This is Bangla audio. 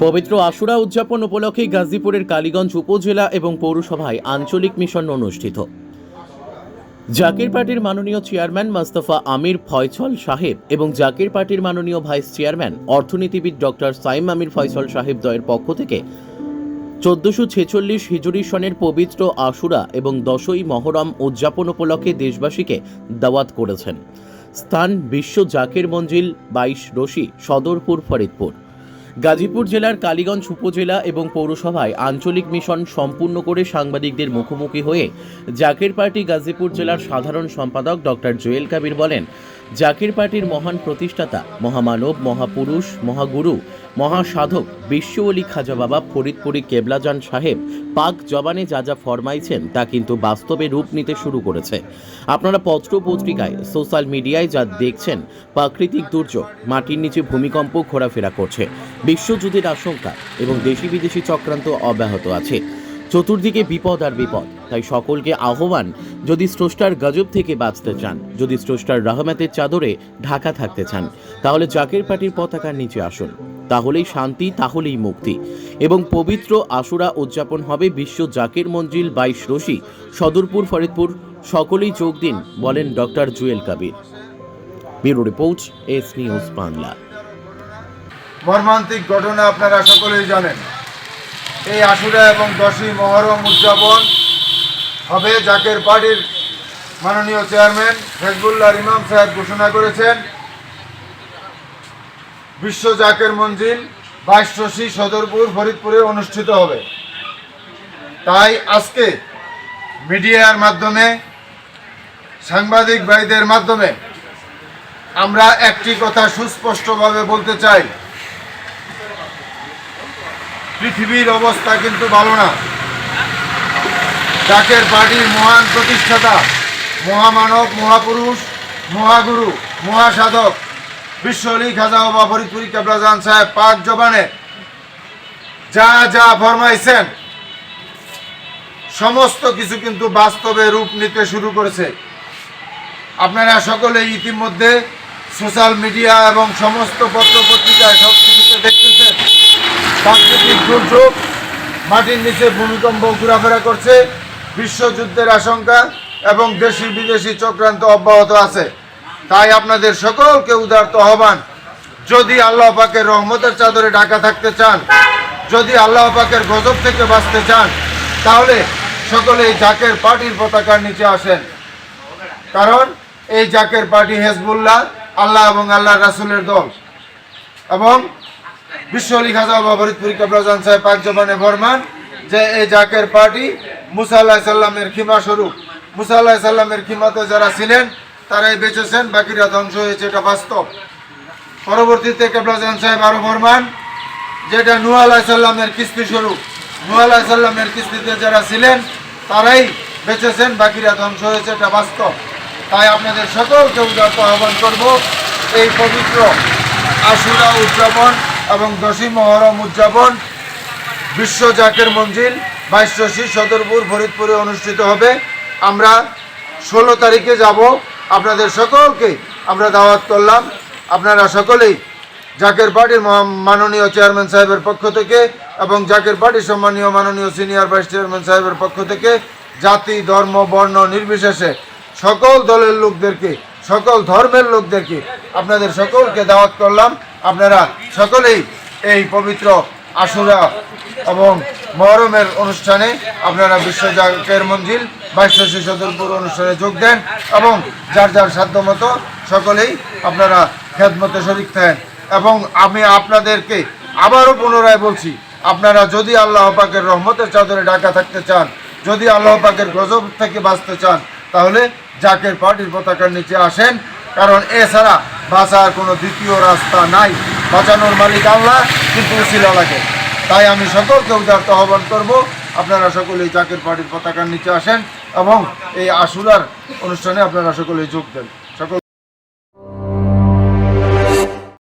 পবিত্র আশুরা উদযাপন উপলক্ষে গাজীপুরের কালীগঞ্জ উপজেলা এবং পৌরসভায় আঞ্চলিক মিশন অনুষ্ঠিত। জাকির পার্টির মাননীয় চেয়ারম্যান মাস্তফা আমির ফয়সল সাহেব এবং জাকির পার্টির মাননীয় ভাইস চেয়ারম্যান অর্থনীতিবিদ ডক্টর সাইম আমির ফয়সল সাহেব দয়ের পক্ষ থেকে চোদ্দশো ছেচল্লিশ হিজুরি সনের পবিত্র আশুরা এবং দশই মহরম উদযাপন উপলক্ষে দেশবাসীকে দাওয়াত করেছেন। স্থান বিশ্ব জাকের মঞ্জিল বাইশ রশি সদরপুর ফরিদপুর। গাজীপুর জেলার কালীগঞ্জ উপজেলা এবং পৌরসভায় আঞ্চলিক মিশন সম্পূর্ণ করে সাংবাদিকদের মুখোমুখি হয়ে জাকির পার্টি গাজীপুর জেলার সাধারণ সম্পাদক ডক্টর জোয়েল কাবির বলেন, জাকির পার্টির মহান প্রতিষ্ঠাতা, মহামানব, মহাপুরুষ, মহাগুরু মহাসাধক বিশ্ব অলি খাজা বাবা ফরিদপুরি কেবলাজান সাহেব পাক জবানে যা যা ফরমাইছেন তা কিন্তু বাস্তবে রূপ নিতে শুরু করেছে। আপনারা পত্র পত্রিকায় সোশ্যাল মিডিয়ায় যা দেখছেন, প্রাকৃতিক দুর্যোগ, মাটির নিচে ভূমিকম্প ঘোরাফেরা করছে। বিশ্বযুদ্ধের আশঙ্কা এবং দেশি বিদেশি চক্রান্ত অব্যাহত আছে। চতুর্দিকে বিপদ আর বিপদ। তাই সকলকে আহ্বান, যদি স্রষ্টার গজব থেকে বাঁচতে চান, যদি স্রষ্টার রহমতের চাদরে ঢাকা থাকতে চান, তাহলে জাকের পার্টির পতাকার নিচে আসুন। তাহলেই শান্তি, তাহলেই মুক্তি। এবং পবিত্র আশুরা উদযাপন হবে বিশ্ব জাকের মঞ্জিল বাইশ রশি, সদরপুর, ফরিদপুর। সকলেই যোগ দিন, বলেন doctor Jewel Kabir. Bureau report, S news Bangla. মর্মান্তিক ঘটনা আপনারা সকলেই জানেন। এই আশুরা এবং দশই মহরম উদযাপন হবে জাকের পার্টির মাননীয় চেয়ারম্যান হেজবুল্লাহ ইমাম সাহেব ঘোষণা করেছেন। বিশ্ব জাকের মঞ্জিল বাইশী সদরপুর ফরিদপুরে অনুষ্ঠিত হবে। তাই আজকে মিডিয়ার মাধ্যমে, সাংবাদিক ভাইদের মাধ্যমে আমরা একটি কথা সুস্পষ্টভাবে বলতে চাই। পৃথিবীর অবস্থা কিন্তু ভালো না। জাকের পার্টির মহান প্রতিষ্ঠাতা, মহামানব, মহাপুরুষ, মহাগুরু, মহাসাধক বিশ্ব আলী খাজা বাবা ফরিদপুরি কেবলাজান সাহেব পাক জবানে যা যা ফরমাইছেন, সমস্ত কিছু কিন্তু বাস্তবে রূপ নিতে শুরু করেছে। আপনারা সকলেই ইতিমধ্যে সোশ্যাল মিডিয়া এবং সমস্ত পত্র পত্রিকায় সব কিছুতে দেখতেছেন। প্রাকৃতিক দুর্যোগ, মাটির নিচে ভূমিকম্প ঘোরাফেরা করছে, বিশ্বযুদ্ধের আশঙ্কা এবং দেশি বিদেশি চক্রান্ত অব্যাহত আছে। তাই আপনাদের সকলকে উদারত আহ্বান, যদি আল্লাহ পাকের রহমতের চাদরে ঢাকা থাকতে চান, যদি আল্লাহ পাকের গজব থেকে বাঁচতে চান, তাহলে সকলেই জাকের পার্টির পতাকার নিচে আসেন। কারণ এই জাকের পার্টি হেজবুল্লাহ, আল্লাহ এবং আল্লাহ রাসুলের দল। এবং বিশ্ব আলী খাজা বাবা ফরিদপুরি কাবরাজান সাহেব, পাক জবানে ফরমান যে এই জাকের পার্টি মুসা আল্লাহ সাল্লামের খিমা স্বরূপ। মুসা আল্লাহ সাল্লামের খিমাতে যারা ছিলেন, তারাই বেঁচেছেন, বাকিরা ধ্বংস হয়েছে, এটা বাস্তব। পরবর্তীতে কেবলাজান সাহেব আরও ফরমান, যেটা নূহ আলাহ সাল্লামের কিস্তি স্বরূপ। নূহ আলাহ সাল্লামের কিস্তিতে যারা ছিলেন, তারাই বেঁচেছেন, বাকিরা ধ্বংস হয়েছে, এটা বাস্তব। তাই আপনাদের সকলকে উদার্ত আহ্বান করব, এই পবিত্র আশুরা উদযাপন এবং দশী মহরম উদযাপন বিশ্ব জাকের মঞ্জিল বাইশী সদরপুর ফরিদপুরে অনুষ্ঠিত হবে। আমরা ষোলো তারিখে যাব। আপনাদের সকলকে আমরা দাওয়াত করলাম। আপনারা সকলেই জাকের পার্টির মাননীয় চেয়ারম্যান সাহেবের পক্ষ থেকে এবং জাকের পার্টির সম্মানীয় মাননীয় সিনিয়র ভাইস চেয়ারম্যান সাহেবের পক্ষ থেকে জাতি, ধর্ম, বর্ণ নির্বিশেষে সকল দলের লোকদেরকে, সকল ধর্মের লোকদেরকে আপনাদের সকলকে দাওয়াত করলাম। আপনারা সকলেই এই পবিত্র আশুরা এবং মহরমের অনুষ্ঠানে আপনারা বিশ্ব জাকের মঞ্জিল বাইশী সদরপুর অনুষ্ঠানে যোগ দেন এবং যার যার সাধ্য মতো সকলেই আপনারা খেদমতে শরিক থাকেন। এবং আমি আপনাদেরকে আবারও পুনরায় বলছি, আপনারা যদি আল্লাহ পাকের রহমতের চাদরে ঢাকা থাকতে চান, যদি আল্লাহ পাকের গজব থেকে বাঁচতে চান, তাহলে জাকের পার্টির পতাকার নিচে আসেন। কারণ এছাড়া বাঁচার কোনো দ্বিতীয় রাস্তা নাই। বাঁচানোর মালিক আল্লাহ, কিন্তু শিলা লাগে। তাই আমি সকলকে উদার্ত আহ্বান করব। আপনারা সকলেই জাকের পার্টির পতাকার নিচে আসেন এবং এই আশুরার অনুষ্ঠানে আপনারা সকলেই যোগ দেন।